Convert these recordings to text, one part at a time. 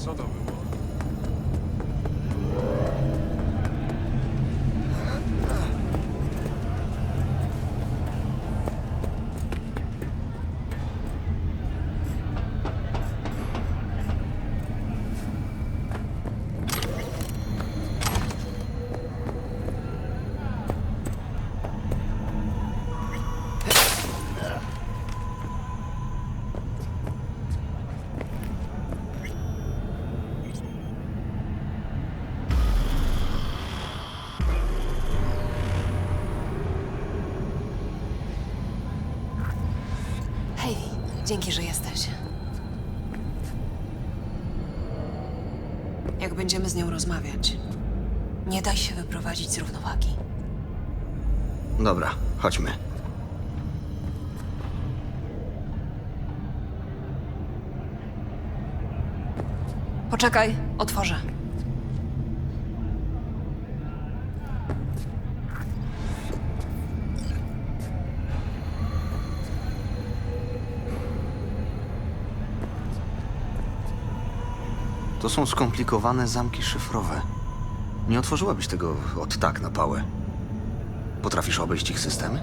稍等 dzięki, że jesteś. Jak będziemy z nią rozmawiać, nie daj się wyprowadzić z równowagi. Dobra, chodźmy. Poczekaj, otworzę. To są skomplikowane zamki szyfrowe. Nie otworzyłabyś tego od tak na pałę. Potrafisz obejść ich systemy?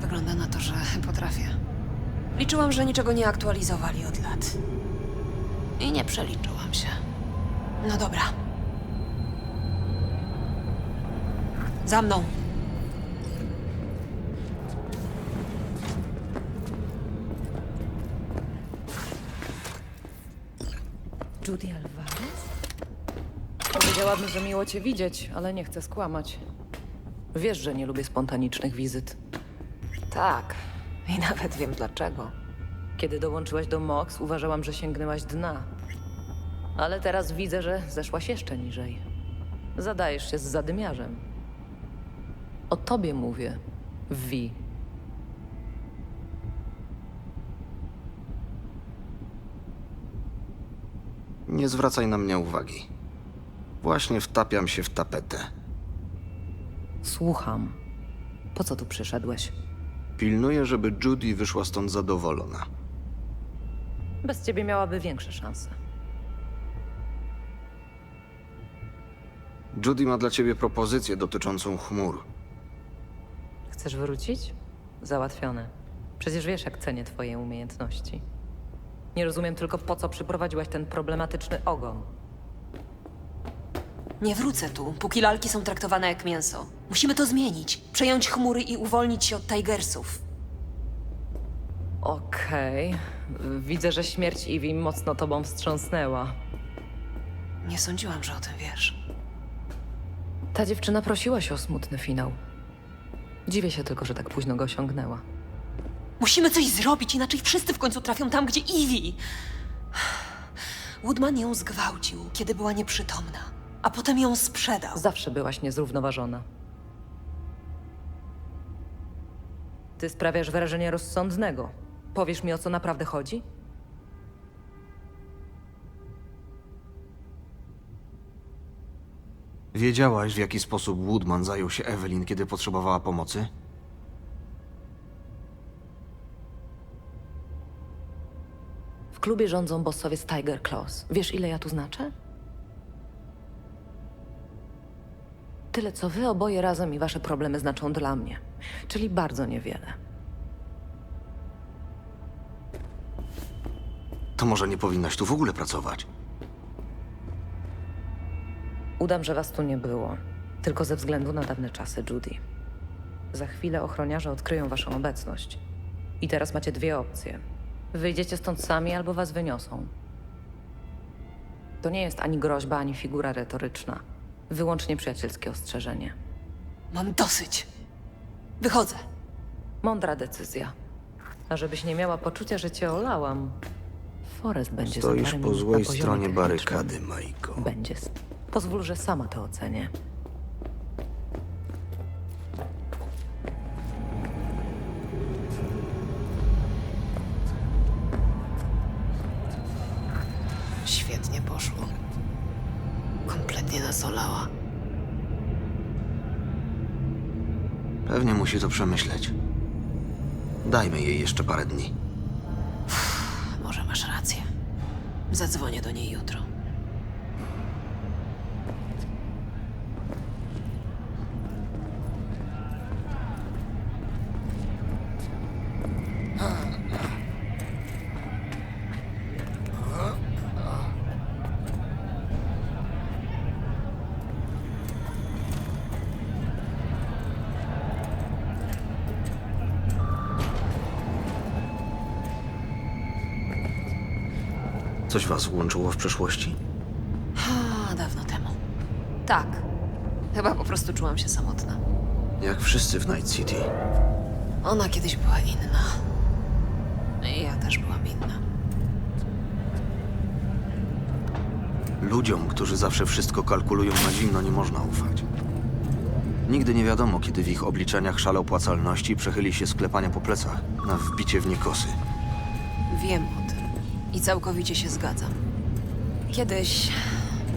Wygląda na to, że potrafię. Liczyłam, że niczego nie aktualizowali od lat. I nie przeliczyłam się. No dobra. Za mną. Judy Alvarez? Powiedziałabym, że miło cię widzieć, ale nie chcę skłamać. Wiesz, że nie lubię spontanicznych wizyt. Tak. I nawet wiem dlaczego. Kiedy dołączyłaś do Mox, uważałam, że sięgnęłaś dna. Ale teraz widzę, że zeszłaś jeszcze niżej. Zadajesz się z zadymiarzem. O tobie mówię, Vi. Nie zwracaj na mnie uwagi. Właśnie wtapiam się w tapetę. Słucham. Po co tu przyszedłeś? Pilnuję, żeby Judy wyszła stąd zadowolona. Bez ciebie miałaby większe szanse. Judy ma dla ciebie propozycję dotyczącą chmur. Chcesz wrócić? Załatwione. Przecież wiesz, jak cenię twoje umiejętności. Nie rozumiem tylko, po co przyprowadziłaś ten problematyczny ogon. Nie wrócę tu, póki lalki są traktowane jak mięso. Musimy to zmienić. Przejąć chmury i uwolnić się od Tigersów. Okej. Widzę, że śmierć Ivy mocno tobą wstrząsnęła. Nie sądziłam, że o tym wiesz. Ta dziewczyna prosiła się o smutny finał. Dziwię się tylko, że tak późno go osiągnęła. Musimy coś zrobić, inaczej wszyscy w końcu trafią tam, gdzie Ivy. Woodman ją zgwałcił, kiedy była nieprzytomna, a potem ją sprzedał. Zawsze byłaś niezrównoważona. Ty sprawiasz wrażenie rozsądnego. Powiesz mi, o co naprawdę chodzi? Wiedziałaś, w jaki sposób Woodman zajął się Evelyn, kiedy potrzebowała pomocy? Klubie rządzą bossowie z Tiger Claws. Wiesz, ile ja tu znaczę? Tyle, co wy oboje razem i wasze problemy znaczą dla mnie. Czyli bardzo niewiele. To może nie powinnaś tu w ogóle pracować. Udam, że was tu nie było. Tylko ze względu na dawne czasy, Judy. Za chwilę ochroniarze odkryją waszą obecność. I teraz macie dwie opcje. Wyjdziecie stąd sami albo was wyniosą. To nie jest ani groźba, ani figura retoryczna. Wyłącznie przyjacielskie ostrzeżenie. Mam dosyć. Wychodzę. Mądra decyzja. A żebyś nie miała poczucia, że cię olałam, Forest będzie za Stoisz parę po minut złej poziomie stronie technicznym. barykady, Majko. Będzie. Pozwól, że sama to ocenię. To przemyśleć. Dajmy jej jeszcze parę dni. Może masz rację. Zadzwonię do niej jutro. Coś was łączyło w przeszłości? A, dawno temu. Tak. Chyba po prostu czułam się samotna. Jak wszyscy w Night City. Ona kiedyś była inna. I ja też byłam inna. Ludziom, którzy zawsze wszystko kalkulują na zimno, nie można ufać. Nigdy nie wiadomo, kiedy w ich obliczeniach szale opłacalności przechyli się sklepania po plecach na wbicie w nie kosy. Wiem. I całkowicie się zgadzam. Kiedyś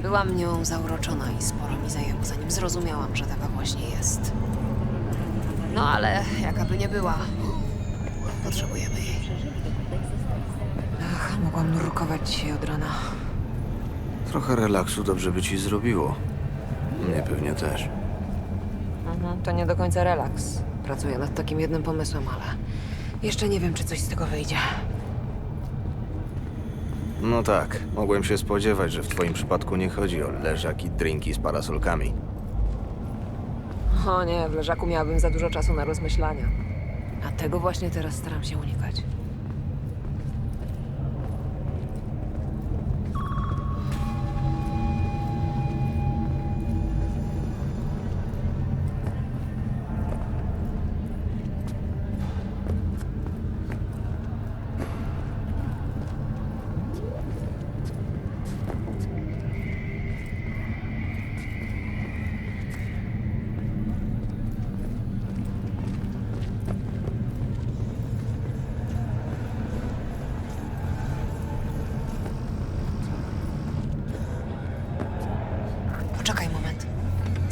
byłam nią zauroczona i sporo mi zajęło, zanim zrozumiałam, że taka właśnie jest. No ale jakaby nie była, potrzebujemy jej. Ach, mogłam nurkować dzisiaj od rana. Trochę relaksu dobrze by ci zrobiło. Mnie pewnie też. Mhm, to nie do końca relaks. Pracuję nad takim jednym pomysłem, ale jeszcze nie wiem, czy coś z tego wyjdzie. No tak, mogłem się spodziewać, że w twoim przypadku nie chodzi o leżak i drinki z parasolkami. O nie, w leżaku miałabym za dużo czasu na rozmyślania. A tego właśnie teraz staram się unikać.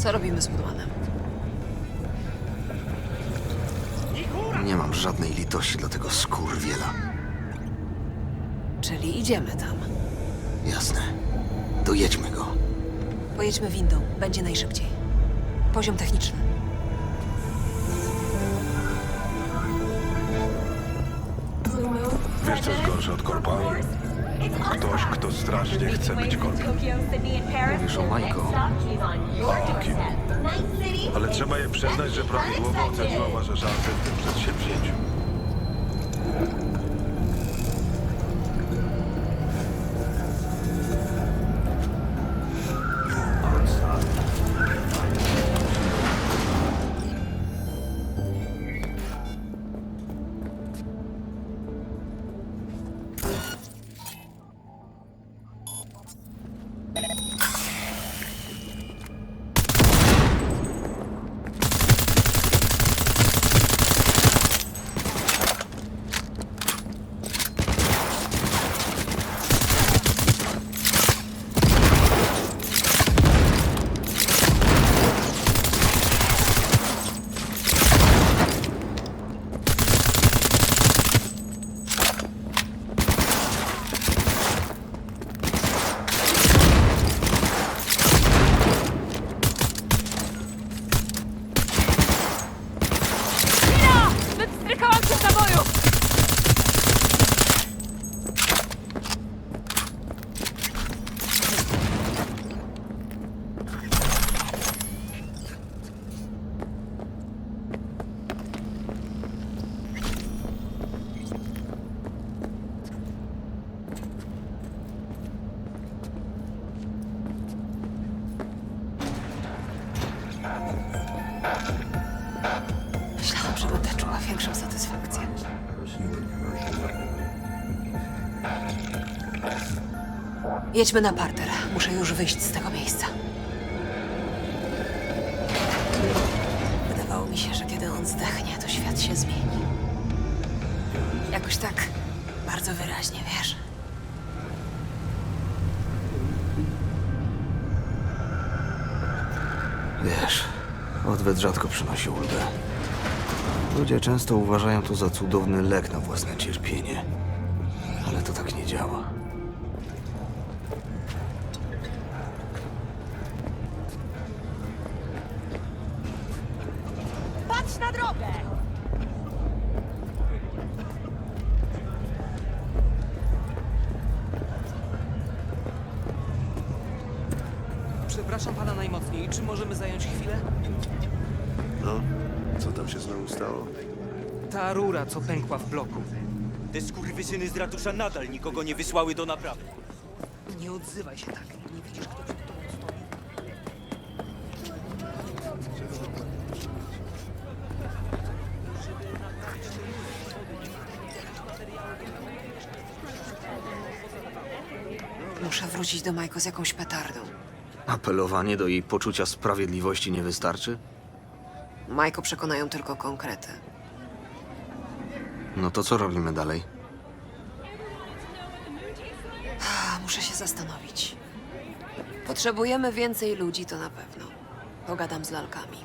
Co robimy z Woodmanem? Nie mam żadnej litości dla tego skurwiela. Czyli idziemy tam. Jasne. Dojedźmy go. Pojedźmy windą. Będzie najszybciej. Poziom techniczny. Wiesz, co jest gorsze od korpa? Ktoś, kto strasznie chce być korpem. Mówisz o Majko. O, kim? Ale trzeba je przyznać, że prawidłowo oceniła wasze szanse w tym przedsięwzięciu. Jedźmy na parter. Muszę już wyjść z tego miejsca. Wydawało mi się, że kiedy on zdechnie, to świat się zmieni. Jakoś tak bardzo wyraźnie, wiesz? Wiesz, odwet rzadko przynosi ulgę. Ludzie często uważają to za cudowny lek na własne cierpienie. Ale to tak nie działa. Przepraszam pana najmocniej, czy możemy zająć chwilę? No, co tam się znowu stało? Ta rura, co pękła w bloku. Te skurwysyny z ratusza nadal nikogo nie wysłały do naprawy. Nie odzywaj się tak. Nie widzisz, kto przed tobą stoi. Muszę wrócić do Majko z jakąś petardą. Apelowanie do jej poczucia sprawiedliwości nie wystarczy? Majko przekonają tylko konkrety. No to co robimy dalej? A, muszę się zastanowić. Potrzebujemy więcej ludzi, to na pewno. Pogadam z lalkami.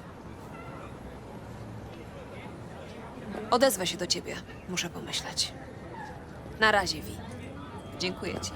Odezwę się do ciebie. Muszę pomyśleć. Na razie, Wi. Dziękuję ci.